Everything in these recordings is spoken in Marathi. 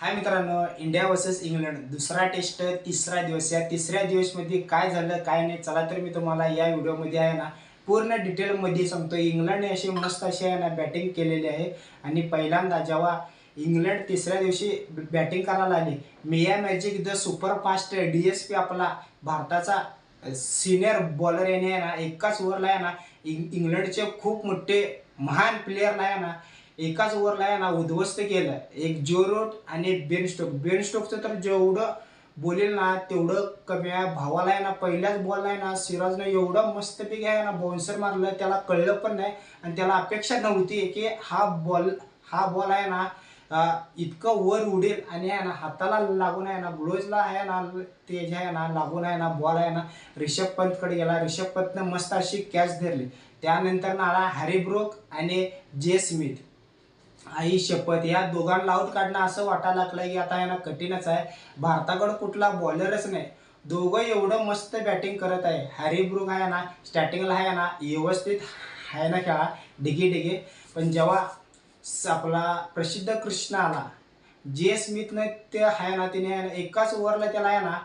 हाय मित्रांनो इंडिया वर्सेस इंग्लंड. दुसरा टेस्ट तिसरा दिवस. या तिसऱ्या दिवसमध्ये काय झालं काय नाही चला तर मी तुम्हाला या व्हिडिओमध्ये आहे ना पूर्ण डिटेलमध्ये सांगतो. इंग्लंडने अशी मस्त अशी आहे ना बॅटिंग केलेली आहे. आणि पहिल्यांदा जेव्हा इंग्लंड तिसऱ्या दिवशी बॅटिंग करायला आली Miyan magic the superfast D S P आपला भारताचा सिनियर बॉलर याने आहे ना एकाच ओव्हरला आहे ना इंग इंग्लंडचे खूप मोठे महान प्लेयरला आहे ना एकाच ओव्हरला आहे ना उद्ध्वस्त केलं एक जो रोट आणि बेन स्टोक बेन स्टोकचं तर जेवढं बोलेल ना तेवढं कमी आहे भावाला आहे ना पहिल्याच बॉलला आहे ना सिराजनं एवढं मस्तपैकी आहे ना बाउन्सर मारलं त्याला कळलं पण नाही आणि त्याला अपेक्षा नव्हती की हा बॉल हा बॉल आहे ना इतकं वर उडेल आणि आहे ना हाताला लागून आहे ना ग्लोजला आहे ना ते जे आहे ना लागून आहे ना बॉल आहे ना रिषभ पंतकडे गेला रिषभ पंतनं मस्त अशी कॅच धरली त्यानंतर ना आला हॅरी ब्रोक आणि जे स्मिथ आई शपथ या दोघांना आऊट काढणं असं वाटायला लागलं की आता यांना ना कठीणच आहे. भारताकडं कुठला बॉलरच नाही. दोघं एवढं मस्त बॅटिंग करत आहे. हॅरी ब्रुग आहे ना स्टार्टिंगला आहे ना व्यवस्थित आहे ना खेळा डिगे डिगे. पण जेव्हा आपला प्रसिद्ध कृष्ण आला जे स्मिथनं ते आहे ना तिने आहे ना एकाच ओव्हरला त्याला आहे ना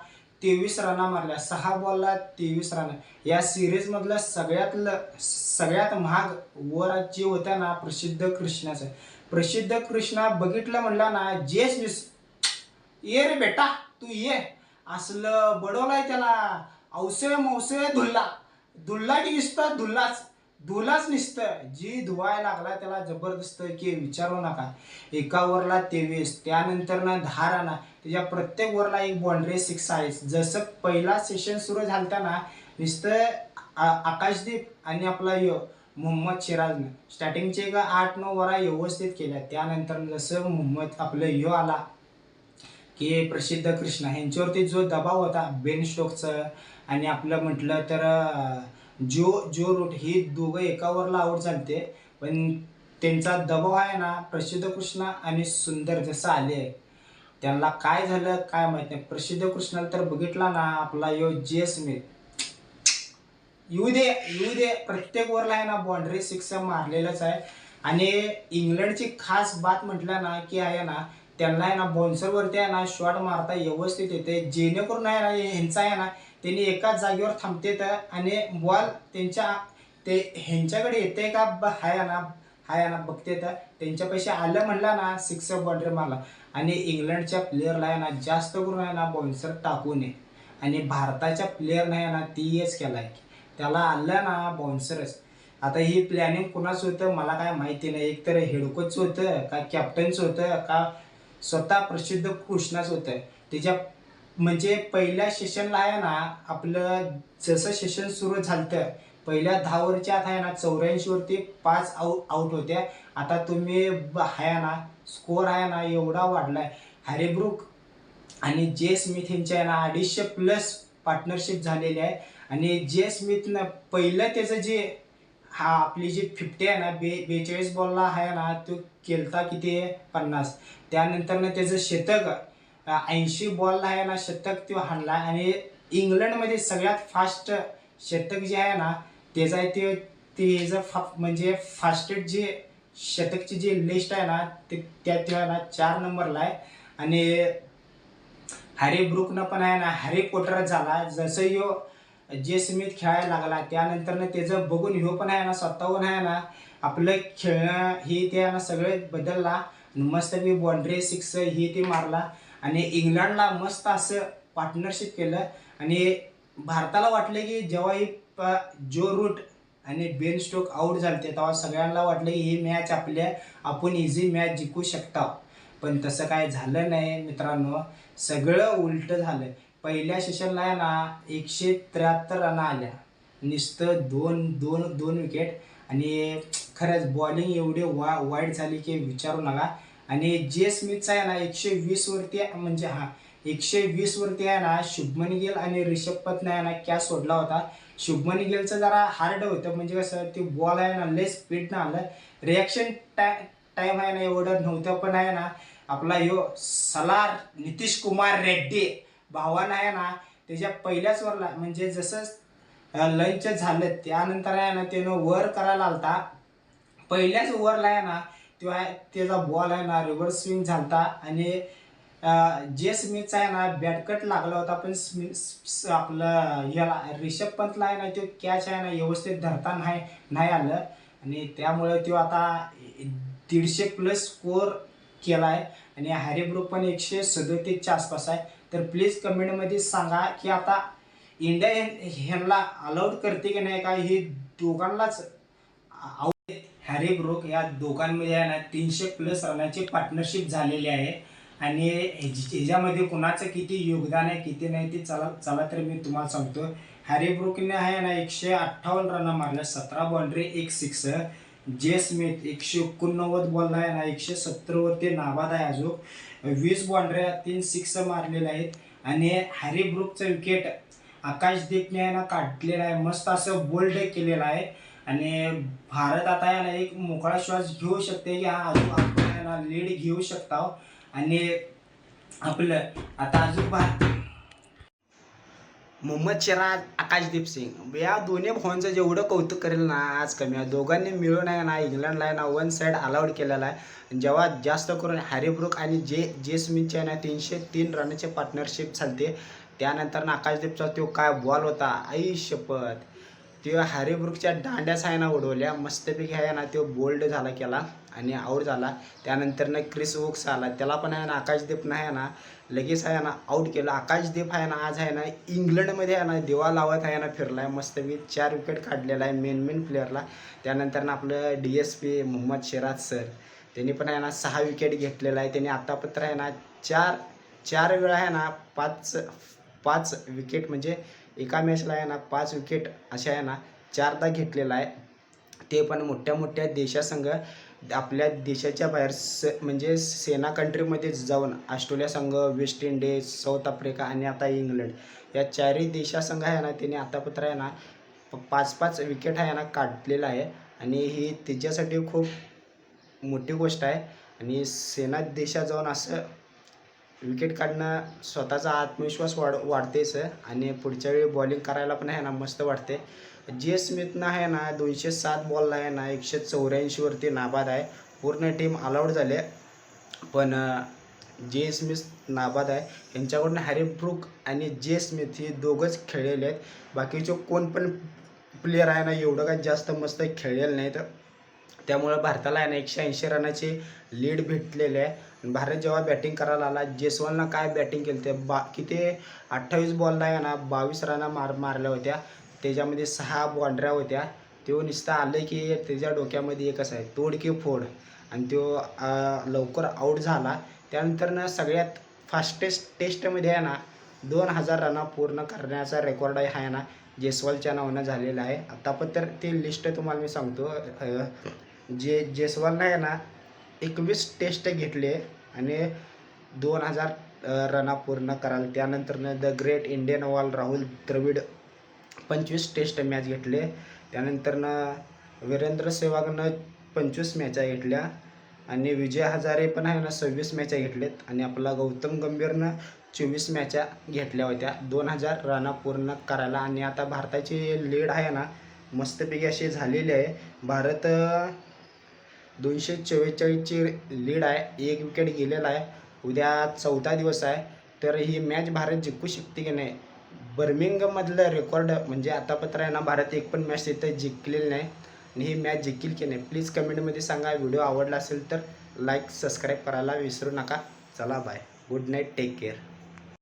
तेवीस रना मारल्या. सहा बॉलला तेवीस रन. या सिरीजमधलं सगळ्यातलं सगळ्यात महाग ओव्हर जे होत्या ना प्रसिद्ध कृष्णाचं. प्रसिद्ध कृष्णा बघितलं म्हणला ना जेस मिस. ये रे बेटा तू ये. असलं बडवलाय त्याला. औसे मौसे धुल्ला. धुल्ला की नुसतं धुल्लाच. धुलाच नुसतं. जी धुवाय लागला त्याला जबरदस्त की विचारू नका. एका वरला तेवीस त्यानंतर ना दहा राना त्याच्या प्रत्येक वरला एक बॉन्ड्री सिक्स आहे जसं पहिला सेशन सुरू झालता ना नुसतं आकाशदीप आणि आपला यो. मोहम्मद सिराजनं स्टार्टिंगचे का आठ नऊ वरा व्यवस्थित केल्या. त्यानंतर जसं मोहम्मद आपलं यो आला. की. प्रसिद्ध कृष्णा. ह्यांच्यावरती जो दबाव होता बेन स्टोकचं आणि आपलं म्हटलं तर जो जो रूट ही दोघं एका ओव्हरला आऊट चालते पण त्यांचा दबाव आहे ना प्रसिद्ध कृष्णा आणि सुंदर जसं आले. त्यांना काय झालं काय माहीत नाही. प्रसिद्ध कृष्णाला तर बघितला ना आपला यो जे. स्मिथ येऊ दे येऊ दे. प्रत्येक ओव्हरला आहे ना बाउंड्री सिक्स मारलेलंच आहे. आणि इंग्लंडची खास बात म्हटलं ना की आहे ना त्यांना आहे ना बाउन्सरवरती आहे ना शॉट मारता व्यवस्थित येते. जेणेकरून आहे ना ह्यांचा आहे ना त्यांनी एकाच जागेवर थांबते तर आणि बॉल त्यांच्या ते ह्यांच्याकडे येते का ब- हाय ना हाय ना बघते तर त्यांच्या आलं म्हणला ना सिक्स बाउंड्री मारला. आणि इंग्लंडच्या प्लेअरला आहे ना जास्त करून आहे ना बाउन्सर टाकू नये. आणि भारताच्या प्लेअरनं आहे ना तीच केला आहे त्याला आणला ना बाउन्सरच आता ही प्लॅनिंग कुणाचं होतं मला काय माहिती नाही. एकतर हेडकोच होतं का कॅप्टनचं होतं का स्वतः प्रसिद्ध कृष्णाच होतं. त्याच्या म्हणजे पहिल्या सेशनला आहे ना आपलं जसं सेशन सुरू झालं पहिल्या दहा ओव्हरच्या आत आहे ना चौऱ्याऐंशीवरती पाच आउ आऊट होत्या. आता तुम्ही ब- आहे ना स्कोअर आहे ना एवढा वाढलाय. हॅरीब्रुक आणि जे स्मिथ यांच्या आहे ना अडीचशे प्लस पार्टनरशिप झालेली आहे. आणि जे स्मिथनं पहिलं त्याचं जे हा आपली जी फिफ्टी आहे ना बे बेचाळीस बॉलला आहे ना तो केलता किती? आहे पन्नास. त्यानंतरनं त्याचं शतक ऐंशी बॉलला आहे ना शतक तो हाणला. आणि इंग्लंडमध्ये सगळ्यात फास्ट शतक जे आहे ना त्याचा आहे ते त्याचं फा म्हणजे फास्टेस्ट जे शतकची जी लिस्ट आहे ना ते त्यात आहे ना चार नंबरला आहे. आणि हॅरी ब्रुकनं पण आहे ना हॅरी पॉटर झाला. जसं यो जे स्मिथ खेळायला लागला त्यानंतरनं त्याचं बघून ह्यो पण आहे ना स्वतःहून आहे ना आपलं खेळणं हे ते आहे ना सगळे बदलला. मस्त मी बॉन्ड्री सिक्स हे ते मारला. आणि इंग्लंडला मस्त असं पार्टनरशिप केलं. आणि भारताला वाटलं की जेव्हाही प- जो रूट आणि बेन स्टोक आऊट झाले तेव्हा सगळ्यांना वाटलं की ही मॅच आपल्या आपण इझी मॅच जिंकू शकता. पण तसं काय झालं नाही मित्रांनो. सगळं उलट झालं. पहिल्या सेशनला आहे ना एकशे त्र्याहत्तर रन आल्या. नुसतं दोन दोन दोन विकेट आणि खरंच बॉलिंग एवढी वा वाईट झाली की विचारू नका. आणि जे स्मिथचा आहे ना एकशे वीसवरती म्हणजे हा एकशे वीसवरती आहे ना शुभमन गिल आणि रिषभ पंतने आहे ना कॅच सोडला होता. शुभमन गिलचं जरा हार्ड होतं म्हणजे कसं ते बॉल आहे ना लय स्पीडनं आलं. रिॲक्शन टाईम आहे ना एवढं नव्हतं पण आहे ना आपला यो सलार नितीश कुमार रेड्डी. भावानं आहे ना त्याच्या पहिल्याच वरला म्हणजे जसं लंच झालं त्यानंतर आहे ना त्यानं वर करायला आलता. पहिल्याच ओव्हरला आहे ना तो आहे त्याचा बॉल आहे ना रिव्हर्स स्विंग झालता. आणि जे स्मिथचा आहे ना बॅटकट लागला होता पण स्मि आपलं याला रिषभ पंतला आहे ना तो कॅच आहे ना व्यवस्थित धरता नाही नाही आलं. आणि त्यामुळे तो आता दीडशे प्लस स्कोअर केला आहे आणि हॅरी ब्रुक पण एकशे सदोतीसच्या आसपास आहे. तर प्लीज कमेंटमध्ये सांगा की आता इंडिया ह्यांना अलाउड करते की नाही का? हे दोघांनाच हॅरी ब्रोक या दोघांमध्ये आहे ना तीनशे प्लस रनाची पार्टनरशिप झालेली आहे. आणि ह्याच्यामध्ये कुणाचं किती योगदान आहे किती नाही ते चला चला तर मी तुम्हाला सांगतो. हॅरी ब्रुकने आहे ना एकशे अठ्ठावन्न रन मारल्या सतरा बाउंड्री एक सिक्स जे स्मिथ एकशे एकोणनव्वद बॉलला आहे ना एकशे सत्तरवरती नाबाद आहे अजून. वीस बाउंड्र्या तीन सिक्स मारलेल्या आहेत. आणि हॅरी ब्रुकचं विकेट आकाशदीपने आहे ना काढलेलं आहे. मस्त असं बोल्ड केलेलं आहे. आणि भारत आता आहे ना एक मोकळा श्वास घेऊ शकते. की हा अजून आपण आहे ना लीड घेऊ शकता. आणि आपलं आता अजून भारत मोहम्मद सिराज आकाशदीप सिंग. या दोन्ही भावांचं जेवढं कौतुक करेल ना आज कमी आहे. दोघांनी मिळून आहे ना इंग्लंडला आहे ना वन साईड अलाउड केलेला आहे. जेव्हा जास्त करून हॅरी ब्रुक आणि जे जे स्मिथचे आहे ना तीनशे तीन रनचे पार्टनरशिप चालते. त्यानंतर ना आकाशदीपचा तो काय बॉल होता आई शपथ. त्यो हॅरी दांड्याच आहे ना उडवल्या. मस्तपैकी आहे ना तो बोल्ड झाला केला आणि आऊट झाला. त्यानंतर ना क्रिस वोक्स आला. त्याला पण आहे ना आकाशदीपनं आहे ना लगेच आहे ना आऊट केलं. आकाशदीप आहे ना आज आहे ना इंग्लंडमध्ये आहे ना दिवा लावत आहे ना फिरला आहे मस्तपैकी चार विकेट काढलेला आहे मेन मेन प्लेअरला त्यानंतर ना आपलं D S P Mohammed Siraj sir त्यांनी पण आहे ना सहा विकेट घेतलेला आहे. त्यांनी आत्तापत्र आहे ना चार चार वेळा आहे ना पाच पाच विकेट म्हणजे एका मॅचला आहे ना पाच विकेट अशा आहे ना चारदा घेतलेला आहे. ते पण मोठ्या मोठ्या देशासंघ आपल्या देशाच्या बाहेर स म्हणजे सेना कंट्रीमध्ये जाऊन ऑस्ट्रेलिया संघ वेस्ट इंडिज साऊथ आफ्रिका आणि आता इंग्लंड या चारही देशासंघ आहे ना त्याने आतापत्र आहे ना पाच पाच विकेट आहे ना काढलेला आहे. आणि ही त्याच्यासाठी खूप मोठी गोष्ट आहे. आणि सेना देशात जाऊन असं विकेट काढणं स्वतःचा आत्मविश्वास वाढ वाढतेच आणि पुढच्या वेळी बॉलिंग करायला पण आहे ना मस्त वाटते. जे स्मिथनं आहे ना दोनशे सात बॉलला आहे ना एकशे चौऱ्याऐंशीवरती नाबाद आहे. पूर्ण टीम अलाउड झाली. पण जे स्मिथ नाबाद आहे. यांच्याकडून हॅरी ब्रुक आणि जे स्मिथ हे दोघंच खेळलेले आहेत. बाकीचे कोण पण प्लेयर आहे ना एवढं काय जास्त मस्त खेळलेलं नाही तर त्यामुळं भारताला आहे ना एकशे ऐंशी रनाची लीड भेटलेली आहे. भारत जेव्हा बॅटिंग करायला आला जयस्वालनं काय बॅटिंग केली ते बा किती अठ्ठावीस बॉलला आहे ना बावीस रना मार मारल्या होत्या. त्याच्यामध्ये सहा बॉन्ड्र्या होत्या. तो नुसतं आलं की त्याच्या डोक्यामध्ये एकच आहे तोड की फोड. आणि तो लवकर आऊट झाला. त्यानंतर ना सगळ्यात फास्टेस्ट टेस्टमध्ये आहे ना दोन हजार रना पूर्ण करण्याचा रेकॉर्ड आहे आहे ना जयस्वालच्या नावानं झालेला आहे. आता पण तर ती लिस्ट तुम्हाला मी सांगतो जे जयस्वालनं आहे ना एकवीस टेस्ट घेतले आणि दोन हजार रना पूर्ण कराल. त्यानंतरनं the great Indian wall Rahul Dravid पंचवीस टेस्ट मॅच घेतले. त्यानंतरनं वीरेंद्र सेहवागनं पंचवीस मॅचा घेतल्या. आणि विजय हजारे पण आहे ना सव्वीस मॅचा घेतलेत. आणि आपला गौतम गंभीरनं चोवीस मॅचा घेतल्या होत्या. दोन हजार रना पूर्ण करायला. आणि आता भारताची लीड आहे ना मस्तपैकी अशी झालेली आहे. भारत दोनशे चव्वेचाळीसची लीड आहे. एक विकेट गेलेला आहे. उद्या चौथा दिवस आहे. तर ही मॅच भारत जिंकू शकते की नाही? बर्मिंगमधलं रेकॉर्ड म्हणजे आतापत्र आहे ना भारत एक पण मॅच तिथं जिंकलेली नाही. आणि ही मॅच जिंकेल की नाही? प्लीज कमेंटमध्ये सांगा. व्हिडिओ आवडला असेल तर लाईक सबस्क्राईब करायला विसरू नका. चला bye good night take care